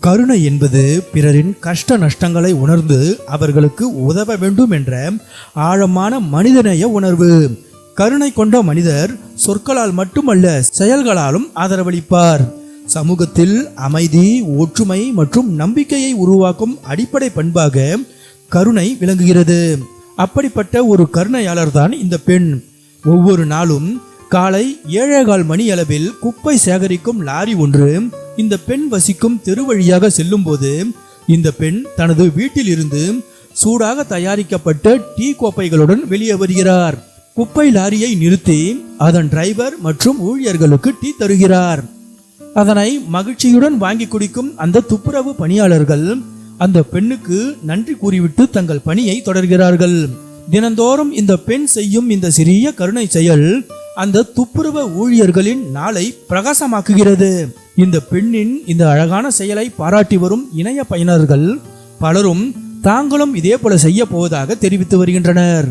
கருணை என்பது பிறரின் கஷ்ட நஷ்டங்களை உணர்ந்து அவர்களுக்கு உதவ வேண்டும் என்ற ஆழமான மனிதநேய உணர்வு. கருணை கொண்ட மனிதர் சொற்களால் மட்டுமல்ல செயல்களாலும் ஆதரவளிப்பார். சமூகத்தில் அமைதி ஒற்றுமை மற்றும் நம்பிக்கையை உருவாக்கும் அடிப்படை பண்பாக கருணை விளங்குகிறது. அப்படிப்பட்ட ஒரு கருணையாளர் தான் இந்த பெண். ஒவ்வொரு நாளும் காலை ஏழேகால் மணி அளவில் குப்பை சேகரிக்கும் லாரி ஒன்று இந்த பெண் வசிக்கும் தெரு வழியாக செல்லும்போது இந்த பெண் தனது வீட்டில் இருந்து சூடாக தயாரிக்கப்பட்ட டீ கோப்பைகளுடன் வெளியே வருகிறார். குப்பை லாரியை நிறுத்தி அதன் டிரைவர் மற்றும் ஊழியர்களுக்கு டீ தருகிறார். அதனை மகிழ்ச்சியுடன் வாங்கி குடிக்கும் அந்த துப்புரவு பணியாளர்கள் அந்த பெண்ணுக்கு நன்றி கூறிவிட்டு தங்கள் பணியை தொடர்கிறார்கள். தினந்தோறும் இந்த பெண் செய்யும் இந்த சிறிய கருணை செயல் அந்த துப்புரவு ஊழியர்களின் நாளை பிரகாசமாக்குகிறது. இந்த பெண்ணின் இந்த அழகான செயலை பாராட்டி வரும் இணைய பயனர்கள் பலரும் தாங்களும் இதே போல செய்ய போவதாக தெரிவித்து வருகின்றனர்.